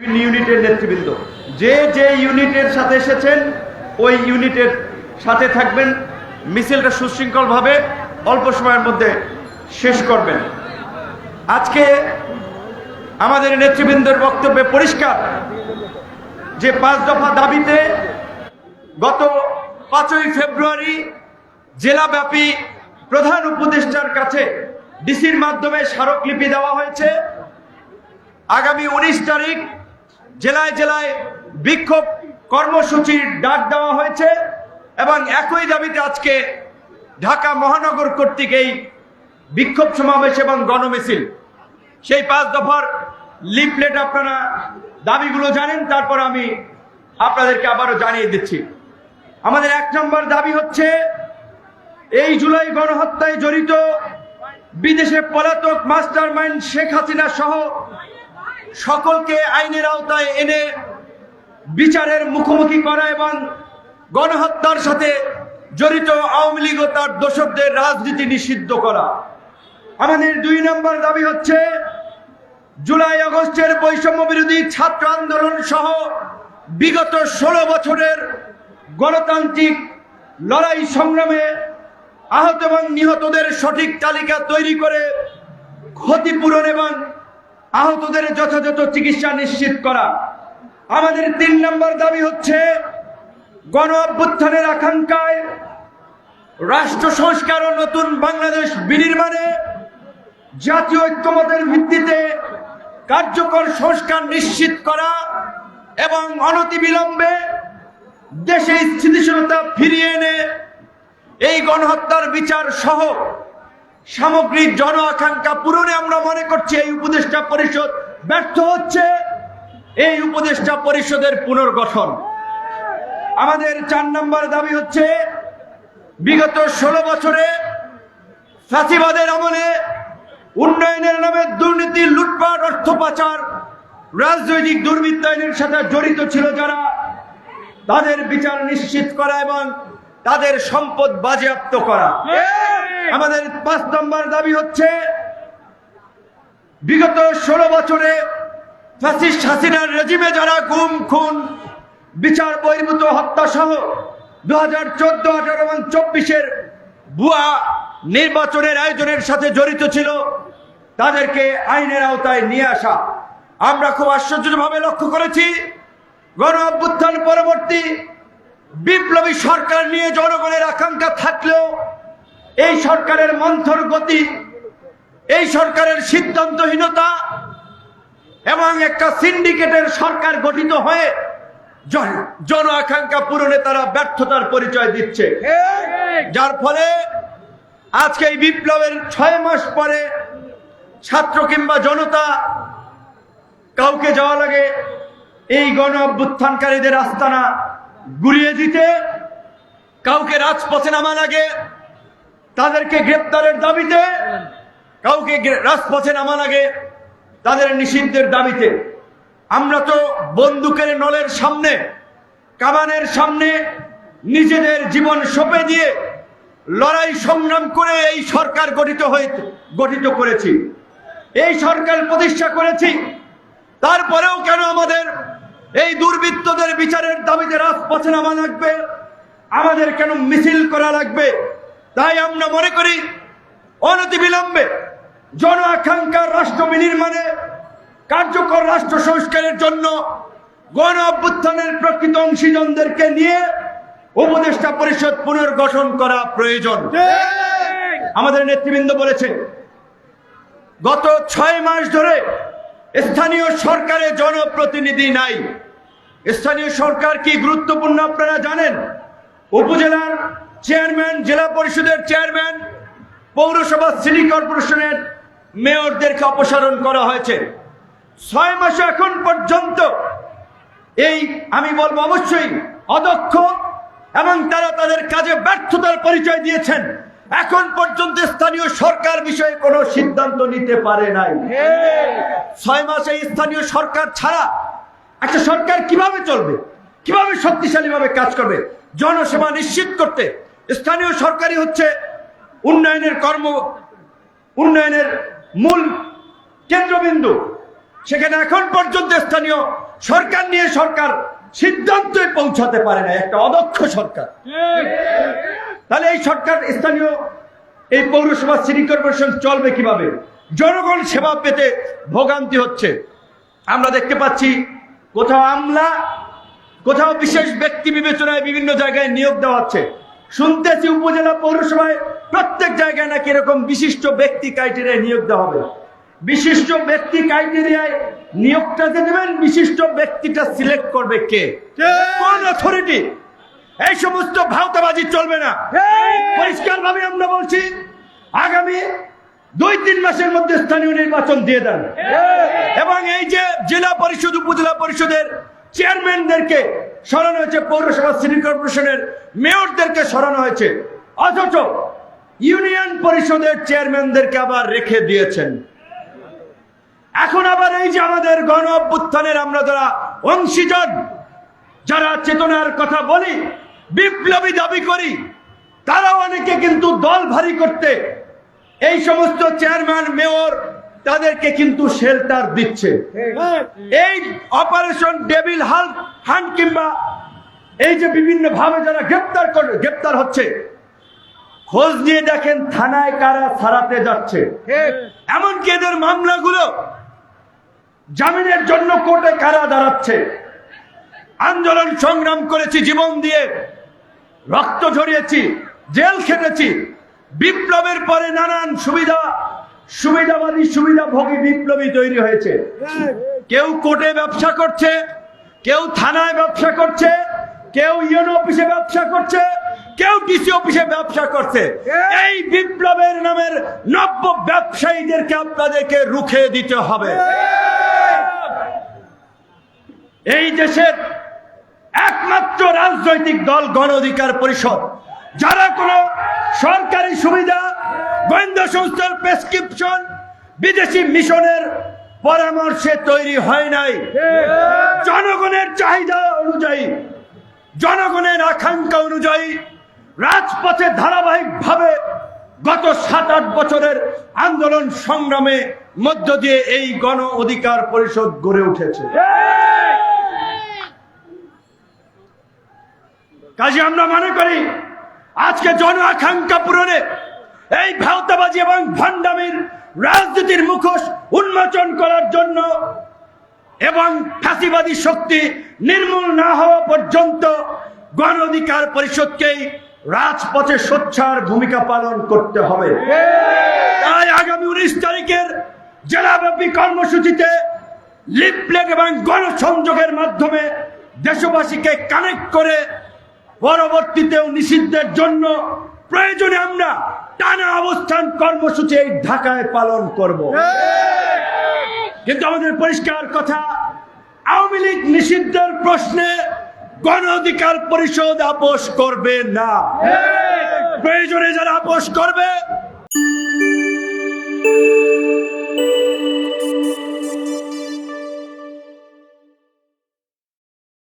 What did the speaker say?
ইউনিটের নেতৃবৃন্দ। যে যে ইউনিটের সাথে এসেছেন, ওই ইউনিটের সাথে থাকবেন, মিছিলটা সুশৃঙ্খলভাবে অল্প সময়ের মধ্যে শেষ করবেন। আজকে আমাদের নেতৃবৃন্দের বক্তব্যে পরিষ্কার যে পাঁচ দফা দাবিতে গত পাঁচই ফেব্রুয়ারি জেলাব্যাপী প্রধান উপদেষ্টার কাছে ডিসির মাধ্যমে স্মারকলিপি দেওয়া হয়েছে। আগামী উনিশ তারিখ জেলায় জেলায় বিক্ষোভ কর্মসূচির ডাক দেওয়া হয়েছে এবং একই দাবিতে আজকে ঢাকা মহানগর কর্তৃক এই বিক্ষোভ সমাবেশ এবং গণমিছিল। সেই পাঁচ দফার লিফলেট আপনারা দাবিগুলো জানেন, তারপর আমি আপনাদেরকে আবারও জানিয়ে দিচ্ছি। আমাদের এক নম্বর দাবি হচ্ছে, এই জুলাই গণহত্যায় জড়িত বিদেশে পলাতক মাস্টার মাইন্ড শেখ হাসিনা সহ সকলকে আইনের আওতায় এনে বিচারের মুখোমুখি করা এবং গণহত্যার সাথে জড়িত আওয়ামী লীগ ও তার দোষকদের রাজনীতি নিষিদ্ধ করা। আমাদের দুই নম্বর দাবি হচ্ছে, জুলাই আগস্টের বৈষম্য বিরোধী ছাত্র আন্দোলন সহ বিগত ষোলো বছরের গণতান্ত্রিক লড়াই সংগ্রামে আহত এবং নিহতদের সঠিক তালিকা তৈরি করে ক্ষতিপূরণ এবং আহতদের যথাযথ চিকিৎসা নিশ্চিত করা। আমাদের তিন নম্বর দাবি হচ্ছে গণ অভ্যুত্থানের আকাঙ্ক্ষায় রাষ্ট্র সংস্কার ও নতুন বাংলাদেশ বিনির্মাণে জাতীয় ঐক্যমতের ভিত্তিতে কার্যকর সংস্কার নিশ্চিত করা এবং অনতিবিলম্বে দেশে স্থিতিশীলতা ফিরিয়ে এনে এই গণহত্যার বিচার সহ সামগ্রিক জন আকাঙ্ক্ষা পূরণে আমরা মনে করছি এই উপদেষ্টা পরিষদ ব্যর্থ হচ্ছে। এই উপদেষ্টা পরিষদের পুনর্গঠন। আমাদের চার নম্বর দাবি হচ্ছে, বিগত ষোলো বছরে ফাঁসিবাদের আমলে উন্নয়নের নামে দুর্নীতি, লুটপাট, অর্থ পাচার, রাজনৈতিক দুর্বৃত্তায়নের সাথে জড়িত ছিল যারা। তাদের বিচার নিশ্চিত করা এবং তাদের সম্পদ বাজেয়াপ্ত করা। আমাদের পাঁচ নম্বর দাবি হচ্ছে বিগত ষোলো বছরে ফ্যাসিস্ট হাসিনার রেজিমে যারা গুম খুন বিচার বহির্ভূত হত্যা সহ দু হাজার চোদ্দ আঠারো এবং চব্বিশের ভুয়া নির্বাচনের আয়োজনের সাথে জড়িত ছিল তাদেরকে আইনের আওতায় নিয়ে আসা। আমরা খুব আশ্চর্যভাবে লক্ষ্য করেছি গণ অভ্যুত্থান পরবর্তী বিপ্লবী সরকার নিয়ে জনগণের আকাঙ্ক্ষা থাকলেও এই সরকারের মন্থর গতি, এই সরকারের সিদ্ধান্তহীনতা এবং একটা সিন্ডিকেটের সরকার গঠিত হয়ে জন- আকাঙ্ক্ষা পূরণে তারা ব্যর্থতার পরিচয় দিচ্ছে। যার ফলে আজকে এই বিপ্লবের ছয় মাস পরে ছাত্র কিংবা জনতা কাউকে যাওয়া লাগে, এই গণ অভ্যুত্থানকারীদের আস্তানা গুড়িয়ে দিতে, কাউকে রাজপথে নামা লাগে তাদেরকে গ্রেপ্তারের দাবিতে, কাউকে রাজপথে নামা লাগে তাদের নিষিদ্ধের দাবিতে। আমরা তো বন্দুকের নলের সামনে কামানের সামনে নিজেদের জীবন সঁপে দিয়ে লড়াই সংগ্রাম করে এই সরকার গঠিত হয়ে গঠিত করেছি। এই সরকার প্রতিষ্ঠা করেছি। আমাদের এই দুর্বৃত্তদের বিচারের দাবিতে রাজপথে নামা লাগবে। আমাদের কেন মিছিল করা লাগবে? তাই আমরা মনে করি অনতি অনতিবিলম্বে জন আকাঙ্ক্ষার রাষ্ট্র বিনির্মাণে কার্যকর রাষ্ট্র সংস্কারের জন্য গণ অভ্যুত্থানের প্রকৃত অংশীজনদেরকে নিয়ে উপদেষ্টা পরিষদ পুনর্গঠন করা প্রয়োজন। আমাদের নেতৃবৃন্দ বলেছে গত ছয় মাস ধরে স্থানীয় সরকারে জনপ্রতিনিধি নাই। স্থানীয় সরকার কি গুরুত্বপূর্ণ আপনারা জানেন? উপজেলার চেয়ারম্যান, জেলা পরিষদের চেয়ারম্যান, পৌরসভা সিটি কর্পোরেশনের মেয়রদেরকে অপসারণ করা হয়েছে। ছয় মাসে এখন পর্যন্ত এই, আমি বলব অবশ্যই, অদক্ষ এবং তারা তাদের কাজে ব্যর্থতার পরিচয় দিয়েছেন। এখন পর্যন্ত স্থানীয় সরকার বিষয়ে কোনো সিদ্ধান্ত নিতে পারে নাই। ছয় মাসে স্থানীয় সরকার ছাড়া একটা সরকার কীভাবে চলবে? কীভাবে শক্তিশালীভাবে কাজ করবে? জনসেবা নিশ্চিত করতে স্থানীয় সরকারই হচ্ছে উন্নয়নের কর্ম, উন্নয়নের মূল কেন্দ্রবিন্দু। সেখানে এখন পর্যন্ত স্থানীয় সরকার নিয়ে সরকার সিদ্ধান্তে পৌঁছাতে পারে না একটা অদক্ষ সরকার। তাহলে এই সরকার স্থানীয় এই পৌরসভা সিটি কর্পোরেশন চলবে কীভাবে? জনগণ সেবা পেতে ভোগান্তি হচ্ছে। আমরা দেখতে পাচ্ছি কোথাও আমলা কোথাও বিশেষ ব্যক্তি বিবেচনায় বিভিন্ন জায়গায় নিয়োগ দেওয়া হচ্ছে। শুনতেছি উপজেলা পৌরসভায় প্রত্যেক জায়গায় নাকি এরকম বিশিষ্ট ব্যক্তি ক্রাইটেরিয়ায় নিয়োগ দেওয়া হবে। বিশিষ্ট ব্যক্তি ক্রাইটেরিয়ায় নিয়োগটা যে দেবেন বিশিষ্ট ব্যক্তিটা সিলেক্ট করবে কে? কোন অথরিটি এই সমস্ত ভাওতাবাজি চলবে না। পরিষ্কার ভাবে আমরা বলছি আগামী দুই তিন মাসের মধ্যে স্থানীয় নির্বাচন দিয়ে দেন। এবং এই যে জেলা পরিষদ উপজেলা পরিষদের চেয়ারম্যানদেরকে সরানো হয়েছে পৌরসভা সিটি কর্পোরেশনের মেয়রদেরকে সরানো হয়েছে অথচ ইউনিয়ন পরিষদের চেয়ারম্যানদেরকে আবার রেখে দিয়েছেন। এখন আবার এই যে আমাদের গণ অভ্যুত্থানের আমরা যারা অংশীজন যারা চেতনার কথা বলি বিপ্লবী দাবি করি তারা অনেকে কিন্তু দল ভারী করতে, এই সমস্ত চেয়ারম্যান, মেয়র, তাদেরকে কিন্তু শেল্টার দিচ্ছে। এই অপারেশন ডেভিল হাল হান কিংবা এই যে বিভিন্ন ভাবে যারা গ্রেপ্তার করে, গ্রেপ্তার হচ্ছে, খোঁজ নিয়ে দেখেন থানায় কারা ছাড়াতে যাচ্ছে। এমনকি এদের মামলাগুলো জামিনের জন্য কোর্টে কারা দাঁড়াচ্ছে। আন্দোলন সংগ্রাম করেছি জীবন দিয়ে। রক্ত ঝরিয়েছি, জেল খেটেছি। বিপ্লবের পরে নানান সুবিধা, সুবিধাবাদী, সুবিধাভোগী বিপ্লবী তৈরি হয়েছে। কেউ কোর্টে ব্যবসা করছে, কেউ থানায় ব্যবসা করছে, কেউ ইউনো অফিসে ব্যবসা করছে, কেউ ডিসি অফিসে ব্যবসা করছে। এই বিপ্লবের নামের নব্য ব্যবসায়ীদেরকে আপনাদেরকে রুখে দিতে হবে। এই দেশের একমাত্র রাজনৈতিক দল গণ অধিকার পরিষদ। যারা কোনো সরকারি সুবিধা, গোয়েন্দা সংস্থার প্রেসক্রিপশন বিদেশি মিশনের পরামর্শে তৈরি হয় নাই। জনগণের চাহিদা অনুযায়ী, জনগণের আকাঙ্ক্ষা অনুযায়ী রাজপথে ধারাবাহিকভাবে গত সাত আট বছরের আন্দোলন সংগ্রামে মধ্য দিয়ে এই গণ অধিকার পরিষদ গড়ে উঠেছে। কাজে আমরা মনে করি, আজকে জন আকাঙ্ক্ষা পূরণে এই ভাওতাবাজি এবং ভণ্ডামির রাজনীতির মুখোশ উন্মোচন করার জন্য এবং ফাঁসিবাদী শক্তি নির্মূল না হওয়া পর্যন্ত গণ অধিকার পরিষদকেই রাজপথে সোচ্চার ভূমিকা পালন করতে হবে। তাই আগামী উনিশ তারিখের জেলাব্যাপী কর্মসূচিতে লিপলেট এবং গণসংযোগের মাধ্যমে দেশবাসীকে কানেক্ট করে পরবর্তীতেও নিষিদ্ধের জন্য প্রয়োজনে আমরা টানা অবস্থান কর্মসূচি এই ঢাকায় পালন করব। কিন্তু আমাদের পরিষ্কার কথা, আওয়ামী লীগ নিষিদ্ধের প্রশ্নে গণ অধিকার পরিষদ আপোষ করবে না। প্রয়োজনে যারা আপোষ করবে